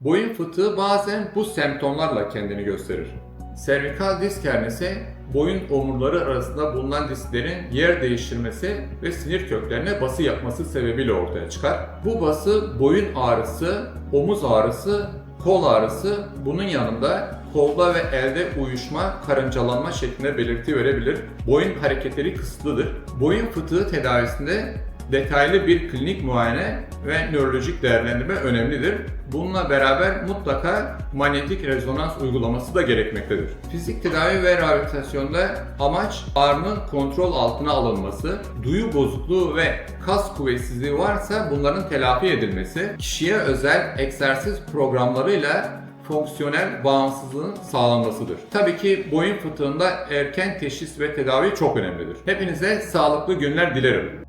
Boyun fıtığı bazen bu semptomlarla kendini gösterir. Servikal disk hernisi, boyun omurları arasında bulunan disklerin yer değiştirmesi ve sinir köklerine bası yapması sebebiyle ortaya çıkar. Bu bası boyun ağrısı, omuz ağrısı, kol ağrısı, bunun yanında kolda ve elde uyuşma, karıncalanma şeklinde belirti verebilir. Boyun hareketleri kısıtlıdır. Boyun fıtığı tedavisinde detaylı bir klinik muayene ve nörolojik değerlendirme önemlidir. Bununla beraber mutlaka manyetik rezonans uygulaması da gerekmektedir. Fizik tedavi ve rehabilitasyonda amaç ağrının kontrol altına alınması, duyu bozukluğu ve kas kuvvetsizliği varsa bunların telafi edilmesi, kişiye özel egzersiz programlarıyla fonksiyonel bağımsızlığın sağlanmasıdır. Tabii ki boyun fıtığında erken teşhis ve tedavi çok önemlidir. Hepinize sağlıklı günler dilerim.